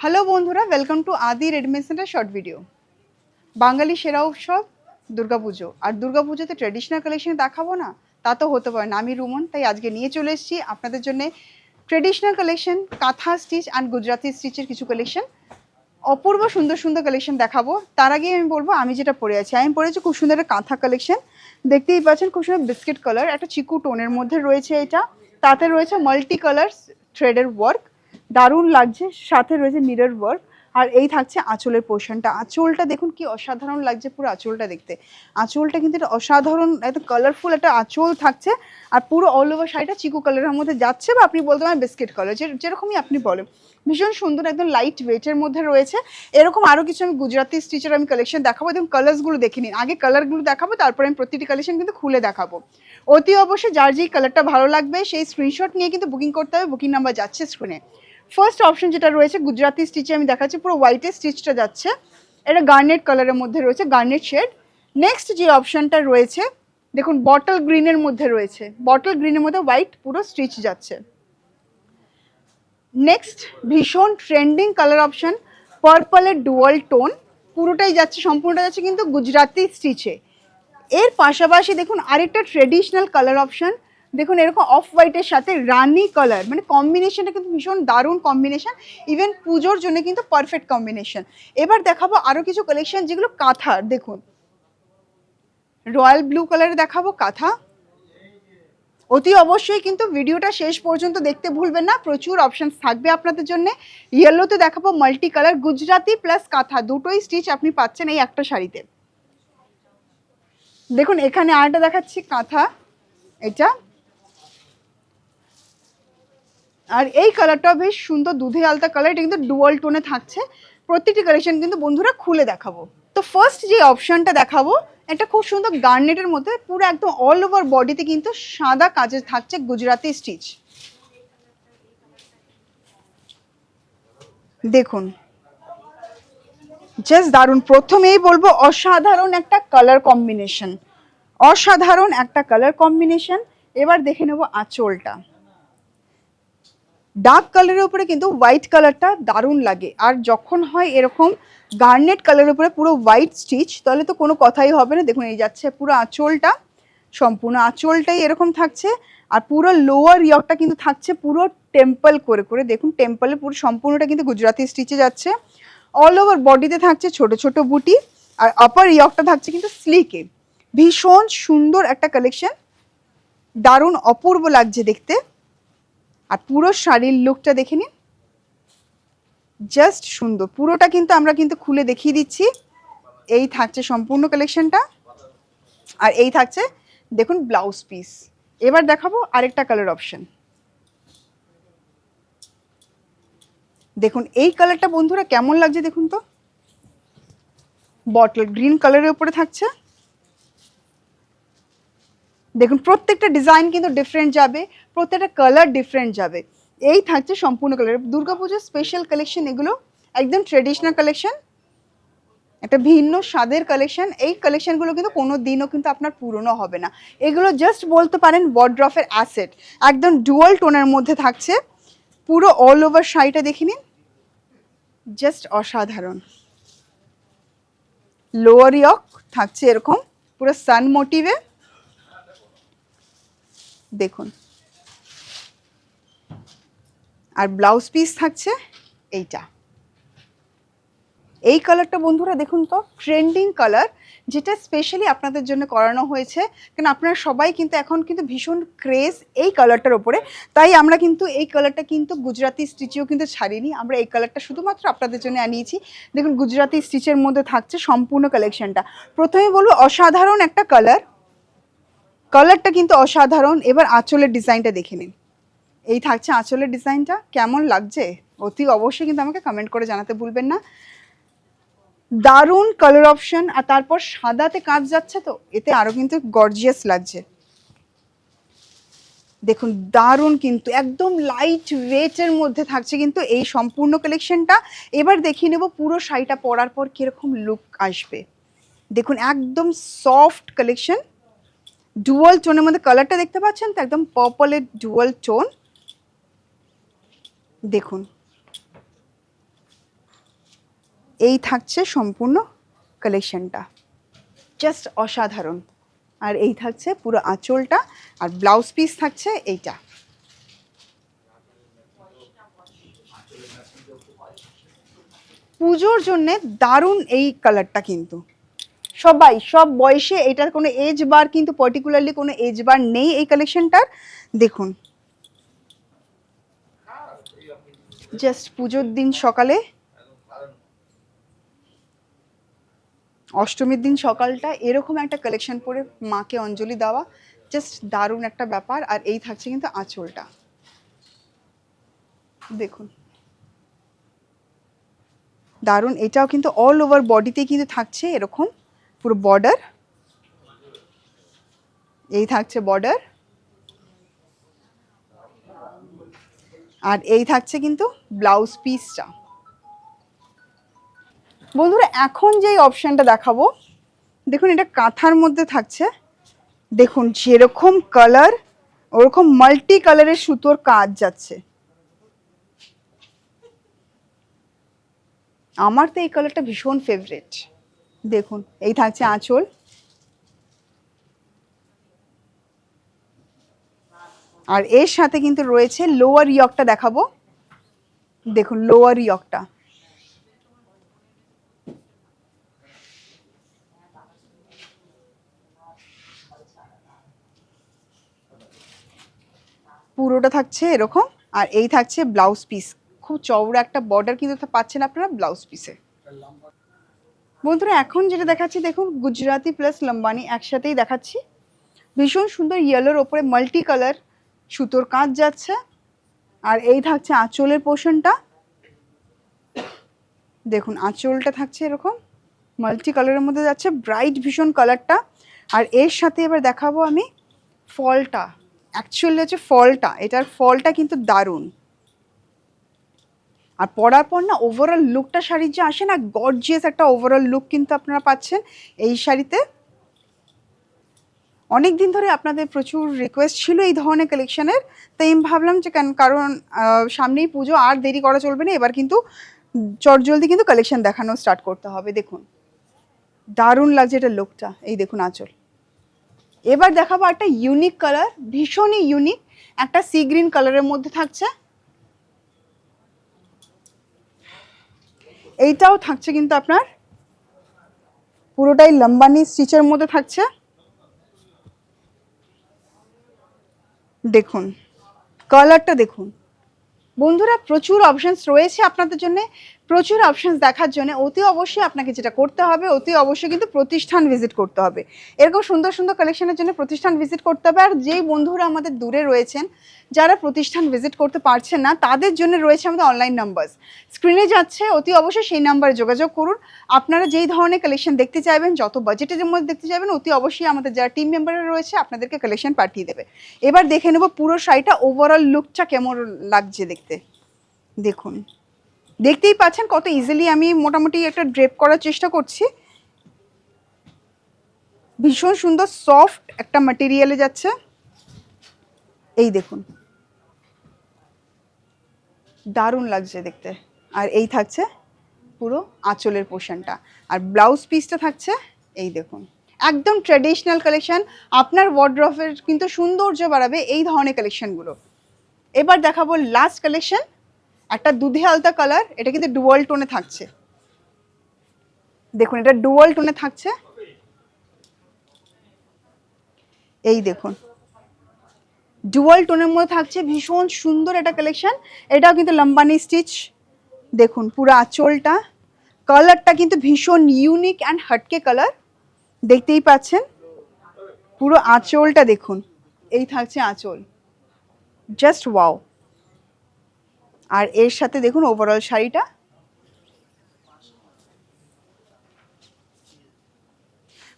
Hello বন্ধুরা welcome to Adi readymade centre short video বাঙালি সেরা উৎসব দুর্গাপুজো আর দুর্গাপুজোতে ট্রেডিশনাল কালেকশন দেখাবো না, তা তো হতে পারে না। আমি রুমন, তাই আজকে নিয়ে চলে এসেছি আপনাদের জন্য traditional collection kantha stitch and Gujarati স্টিচের কিছু কালেকশন অপূর্ব সুন্দর সুন্দর কালেকশন দেখাবো। তার আগে আমি বলব, আমি যেটা পরে আছি, আমি পরেছি খুব সুন্দর কাঁথা কালেকশন দেখতেই পাচ্ছেন খুব সুন্দর বিস্কিট কালার একটা চিকু টোনের মধ্যে রয়েছে এটা। তাতে রয়েছে মাল্টি কালার থ্রেডের ওয়ার্ক দারুণ লাগছে, সাথে রয়েছে মিরর ওয়ার্ক আর এই থাকছে আঁচলের পোর্শনটা আঁচলটা দেখুন কি অসাধারণ লাগছে পুরো আঁচলটা দেখতে। আঁচলটা কিন্তু একটা অসাধারণ, এত কালারফুল একটা আঁচল থাকছে, আর পুরো অল ওভার শাড়িটা চিকু কালারের মধ্যে যাচ্ছে বা আপনি বলতে পারেন বিস্কিট কালার যেরকমই আপনি বলেন। ভীষণ সুন্দর একদম লাইট ওয়েটের মধ্যে রয়েছে। এরকম আরও কিছু আমি গুজরাটি স্টিচের আমি কালেকশন দেখাবো এবং কালার্সগুলো দেখে নিন। আগে কালারগুলো দেখাবো, তারপরে আমি প্রতিটি কালেকশন কিন্তু খুলে দেখাবো। অতি অবশ্যই যার যেই কালারটা ভালো লাগবে, সেই স্ক্রিনশট নিয়ে কিন্তু বুকিং করতে হবে বুকিং নাম্বার যাচ্ছে স্ক্রিনে ফার্স্ট অপশন যেটা রয়েছে গুজরাতি স্টিচে আমি দেখাচ্ছি, পুরো হোয়াইটের স্টিচটা যাচ্ছে। এটা গার্নেট কালারের মধ্যে রয়েছে গার্নেট শেড নেক্সট যে অপশনটা রয়েছে, দেখুন বটল গ্রিনের মধ্যে রয়েছে। বটল গ্রিনের মধ্যে হোয়াইট পুরো স্টিচ যাচ্ছে। নেক্সট ভীষণ ট্রেন্ডিং কালার অপশন পার্পলের ডুয়াল টোন পুরোটাই যাচ্ছে, সম্পূর্ণটা যাচ্ছে কিন্তু গুজরাতি স্টিচে এর পাশাপাশি দেখুন, আরেকটা ট্রেডিশনাল কালার অপশন দেখুন, এরকম অফ হোয়াইটের সাথে রানি কালার মানে কম্বিনেশনটা কিন্তু ভীষণ দারুণ কম্বিনেশন ইভেন পুজোর জন্য কিন্তু পারফেক্ট কম্বিনেশন এবার দেখাবো আরও কিছু কালেকশন যেগুলো কাঁথার দেখুন। রয়্যাল ব্লু কালারে দেখাবো কাঁথা। অতি অবশ্যই কিন্তু ভিডিওটা শেষ পর্যন্ত দেখতে ভুলবেন না, প্রচুর অপশনস থাকবে আপনাদের জন্য। ইয়েলোতে দেখাবো মাল্টি কালার গুজরাতি প্লাস কাঁথা, দুটোই স্টিচ আপনি পাচ্ছেন এই একটা শাড়িতে। দেখুন, এখানে আরেকটা দেখাচ্ছি কাঁথা, এটা। আর এই কালারটাও বেশ সুন্দর দুধে আলতা কালার এটা কিন্তু ডুয়াল টোনে থাকছে। প্রত্যেকটি কালেকশন কিন্তু বন্ধুরা খুলে দেখাবো। তো ফার্স্ট যে অপশনটা দেখাবো, এটা খুব সুন্দর গার্নেটের মধ্যে পুরো একদম অল ওভার বডিতে কিন্তু সাদা কাজে থাকছে গুজরাতি স্টিচ দেখুন। জাস্ট দারুণ। প্রথমেই বলব অসাধারণ একটা কালার কম্বিনেশন অসাধারণ একটা কালার কম্বিনেশন এবার দেখে নেব আঁচলটা। ডার্ক কালারের উপরে কিন্তু হোয়াইট কালারটা দারুণ লাগে। আর যখন হয় এরকম গার্নেট কালারের উপরে পুরো হোয়াইট স্টিচ তাহলে তো কোনো কথাই হবে না। দেখুন, এই যাচ্ছে পুরো আঁচলটা, সম্পূর্ণ আঁচলটাই এরকম থাকছে। আর পুরো লোয়ার ইয়কটা কিন্তু থাকছে পুরো টেম্পল করে করে। দেখুন টেম্পলে পুরো সম্পূর্ণটা কিন্তু গুজরাতি স্টিচে যাচ্ছে। অল ওভার বডিতে থাকছে ছোট ছোট বুটি। আর আপার ইয়কটা থাকছে কিন্তু স্লিকে ভীষণ সুন্দর একটা কালেকশন দারুণ অপূর্ব লাগছে দেখতে। আর পুরো শাড়ির লুকটা দেখে নিন। জাস্ট সুন্দর। পুরোটা কিন্তু আমরা কিন্তু খুলে দেখিয়ে দিচ্ছি। এই থাকছে সম্পূর্ণ কালেকশনটা আর এই থাকছে, দেখুন ব্লাউজ পিস এবার দেখাবো আরেকটা কালার অপশন দেখুন, এই কালারটা বন্ধুরা কেমন লাগছে দেখুন তো? বটল গ্রিন কালারের উপরে থাকছে। দেখুন, প্রত্যেকটা ডিজাইন কিন্তু ডিফারেন্ট যাবে, প্রত্যেকটা কালার ডিফারেন্ট যাবে। এই থাকছে সম্পূর্ণ কালার দুর্গাপুজোর স্পেশাল কালেকশন এগুলো, একদম ট্রেডিশনাল কালেকশন একটা ভিন্ন স্বাদের কালেকশন এই কালেকশনগুলো কিন্তু কোনো দিনও কিন্তু আপনার পুরনো হবে না। এগুলো জাস্ট বলতে পারেন ওয়ার্ড্রফের অ্যাসেট একদম ডুয়াল টোনের মধ্যে থাকছে। পুরো অল ওভার শাড়িটা দেখে নিন। জাস্ট অসাধারণ। লোয়ার ইয়ক থাকছে এরকম। পুরো সান মোটিভে দেখুন। আর ব্লাউজ পিস থাকছে এইটা। এই কালারটা বন্ধুরা দেখুন তো ট্রেন্ডিং কালার যেটা স্পেশালি আপনাদের জন্য করানো হয়েছে। কারণ আপনারা সবাই কিন্তু এখন কিন্তু ভীষণ ক্রেজ এই কালারটার ওপরে। তাই আমরা কিন্তু এই কালারটা কিন্তু গুজরাটি স্টিচেও কিন্তু ছাড়িনি। আমরা এই কালারটা শুধুমাত্র আপনাদের জন্য আনিয়েছি। দেখুন গুজরাটি স্টিচের মধ্যে থাকছে সম্পূর্ণ কালেকশনটা প্রথমে বলব, অসাধারণ একটা কালার কালারটা কিন্তু অসাধারণ। এবার আঁচলের ডিজাইনটা দেখে নিন। এই থাকছে আঁচলের ডিজাইনটা। কেমন লাগছে? অতি অবশ্যই কিন্তু আমাকে কমেন্ট করে জানাতে ভুলবেন না। দারুণ কালার অপশন আর তারপর সাদাতে কাজ যাচ্ছে তো, এতে আরও কিন্তু গর্জিয়াস লাগছে। দেখুন, দারুণ কিন্তু, একদম লাইট ওয়েটের মধ্যে থাকছে কিন্তু এই সম্পূর্ণ কালেকশনটা এবার দেখিয়ে নেব পুরো শাড়িটা পরার পর কীরকম লুক আসবে। দেখুন, একদম সফট কালেকশন ডুয়াল টোনের মধ্যে কালারটা দেখতে পাচ্ছেন তো? একদম পার্পলের ডুয়াল টোন। দেখুন। এই থাকছে সম্পূর্ণ কালেকশনটা জাস্ট অসাধারণ। আর এই থাকছে পুরো আঁচলটা। আর ব্লাউজ পিস থাকছে এইটা। পুজোর জন্যে দারুণ এই কালারটা কিন্তু। সবাই, সব বয়সে এটার কোনো এজ বার কিন্তু পার্টিকুলারলি কোনো এজ বার নেই এই কালেকশনটার দেখুন। জাস্ট পুজোর দিন সকালে। অষ্টমীর দিন সকালটা এরকম একটা কালেকশন পরে মাকে অঞ্জলি দেওয়া। জাস্ট দারুণ একটা ব্যাপার। আর এই থাকছে কিন্তু আঁচলটা। দেখুন। দারুণ। এটাও কিন্তু অল ওভার বডিতে কিন্তু থাকছে এরকম। পুরো বর্ডার এই থাকছে বর্ডার আর এই থাকছে কিন্তু ব্লাউজ পিসটা বন্ধুরা, এখন যেই অপশানটা দেখাবো, দেখুন এটা কাঁথার মধ্যে থাকছে। দেখুন, যেরকম কালার ওরকম মাল্টি কালারের সুতোর কাজ যাচ্ছে। আমার তো এই কালারটা ভীষণ ফেভারিট দেখুন, এই থাকছে আঁচল। আর এর সাথে কিন্তু রয়েছে লোয়ার ইয়কটা দেখাবো। দেখুন লোয়ার ইয়কটা পুরোটা থাকছে এরকম, আর এই থাকছে ব্লাউজ পিস খুব চওড়া একটা বর্ডার কিন্তু পাচ্ছেন আপনারা ব্লাউজ পিসে বন্ধুরা, এখন যেটা দেখাচ্ছি, দেখুন, গুজরাতি প্লাস লম্বানি একসাথেই দেখাচ্ছি। ভীষণ সুন্দর ইয়েলোর ওপরে মাল্টি কালার সুতোর কাজ যাচ্ছে। আর এই থাকছে আঁচলের পোর্শনটা দেখুন, আঁচলটা থাকছে এরকম মাল্টি কালারের মধ্যে যাচ্ছে ব্রাইট ভীষণ কালারটা আর এর সাথে এবার দেখাবো আমি ফলটা। অ্যাকচুয়ালি হচ্ছে ফলটা, এটার ফলটা কিন্তু দারুণ। আর পরার পর না ওভারঅল লুকটা শাড়ির যে আসে না গর্জিয়াস একটা ওভারঅল লুক কিন্তু আপনারা পাচ্ছেন এই শাড়িতে। অনেক দিন ধরে আপনাদের প্রচুর রিকোয়েস্ট ছিল এই ধরনের কালেকশনের তাই আমি ভাবলাম যে কেন কারণ সামনেই পুজো, আর দেরি করা চলবে না, এবার কিন্তু চটজলদি কিন্তু কালেকশন দেখানো স্টার্ট করতে হবে, দেখুন। দারুণ লাগছে এটা লুকটা এই দেখুন আঁচল। এবার দেখাবো একটা ইউনিক কালার ভীষণই ইউনিক একটা সি গ্রিন কালারের মধ্যে থাকছে। এইটাও থাকছে কিন্তু আপনার, পুরোটাই লম্বানি স্টিচের মধ্যে থাকছে। দেখুন, কালারটা দেখুন। বন্ধুরা প্রচুর অপশানস রয়েছে আপনাদের জন্য। প্রচুর অপশনস দেখার জন্য অতি অবশ্যই আপনাকে যেটা করতে হবে, অতি অবশ্যই কিন্তু প্রতিষ্ঠান ভিজিট করতে হবে। এরকম সুন্দর সুন্দর কালেকশনের জন্য প্রতিষ্ঠান ভিজিট করতে হবে আর যেই বন্ধুরা আমাদের দূরে রয়েছেন, যারা প্রতিষ্ঠান ভিজিট করতে পারছেন না, তাদের জন্য রয়েছে আমাদের অনলাইন নাম্বার স্ক্রিনে যাচ্ছে, অতি অবশ্যই সেই নাম্বারে যোগাযোগ করুন। আপনারা যেই ধরনের কালেকশন দেখতে চাইবেন, যত বাজেটের মধ্যে দেখতে চাইবেন, অতি অবশ্যই আমাদের যারা টিম মেম্বাররা রয়েছে, আপনাদেরকে কালেকশন পাঠিয়ে দেবে। এবার দেখে নেব পুরো শাড়িটা ওভারঅল লুকটা কেমন লাগছে দেখতে। দেখুন। দেখতেই পাচ্ছেন কত ইজিলি আমি মোটামুটি একটা ড্রেপ করার চেষ্টা করছি। ভীষণ সুন্দর সফট একটা ম্যাটেরিয়ালে যাচ্ছে। এই দেখুন। দারুণ লাগছে দেখতে। আর এই থাকছে পুরো আঁচলের পোর্শনটা আর ব্লাউজ পিসটা থাকছে, এই দেখুন। একদম ট্র্যাডিশনাল কালেকশন আপনার ওয়ার্ড্রফের কিন্তু সৌন্দর্য বাড়াবে এই ধরনের কালেকশনগুলো এবার দেখাবো লাস্ট কালেকশন একটা দুধে আলতা কালার এটা কিন্তু ডুয়াল টোনে থাকছে। দেখুন, এটা ডুয়াল টোনে থাকছে। এই দেখুন। ডুয়াল টোনের মধ্যে থাকছে ভীষণ সুন্দর একটা কালেকশন এটাও কিন্তু লম্বানি স্টিচ দেখুন, পুরো আঁচলটা। কালারটা কিন্তু ভীষণ ইউনিক অ্যান্ড হাটকে কালার দেখতেই পাচ্ছেন? পুরো আঁচলটা দেখুন। এই থাকছে আঁচল। জাস্ট ওয়াও আর এর সাথে দেখুন ওভারঅল শাড়িটা।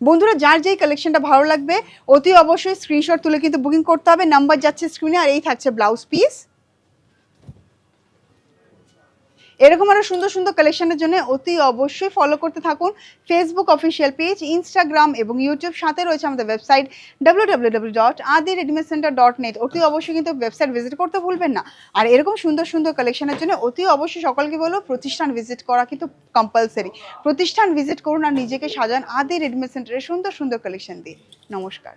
বন্ধুরা, যার যেই কালেকশনটা ভালো লাগবে, অতি অবশ্যই স্ক্রিনশট তুলে কিন্তু বুকিং করতে হবে নাম্বার যাচ্ছে স্ক্রিনে আর এই থাকছে ব্লাউজ পিস এরকম আরও সুন্দর সুন্দর কালেকশনের জন্য অতি অবশ্যই ফলো করতে থাকুন ফেসবুক অফিসিয়াল পেজ ইনস্টাগ্রাম এবং ইউটিউব সাথে রয়েছে আমাদের website W dot Adi centre dot net অতি অবশ্যই কিন্তু ওয়েবসাইট ভিজিট করতে ভুলবেন না। আর এরকম সুন্দর সুন্দর কালেকশনের জন্য অতি অবশ্যই সকলকে বলব প্রতিষ্ঠান ভিজিট করা কিন্তু কম্পালসারি প্রতিষ্ঠান ভিজিট করুন আর নিজেকে সাজান আদি রেডিমেড সেন্টারের সুন্দর সুন্দর কালেকশন দিয়ে। নমস্কার।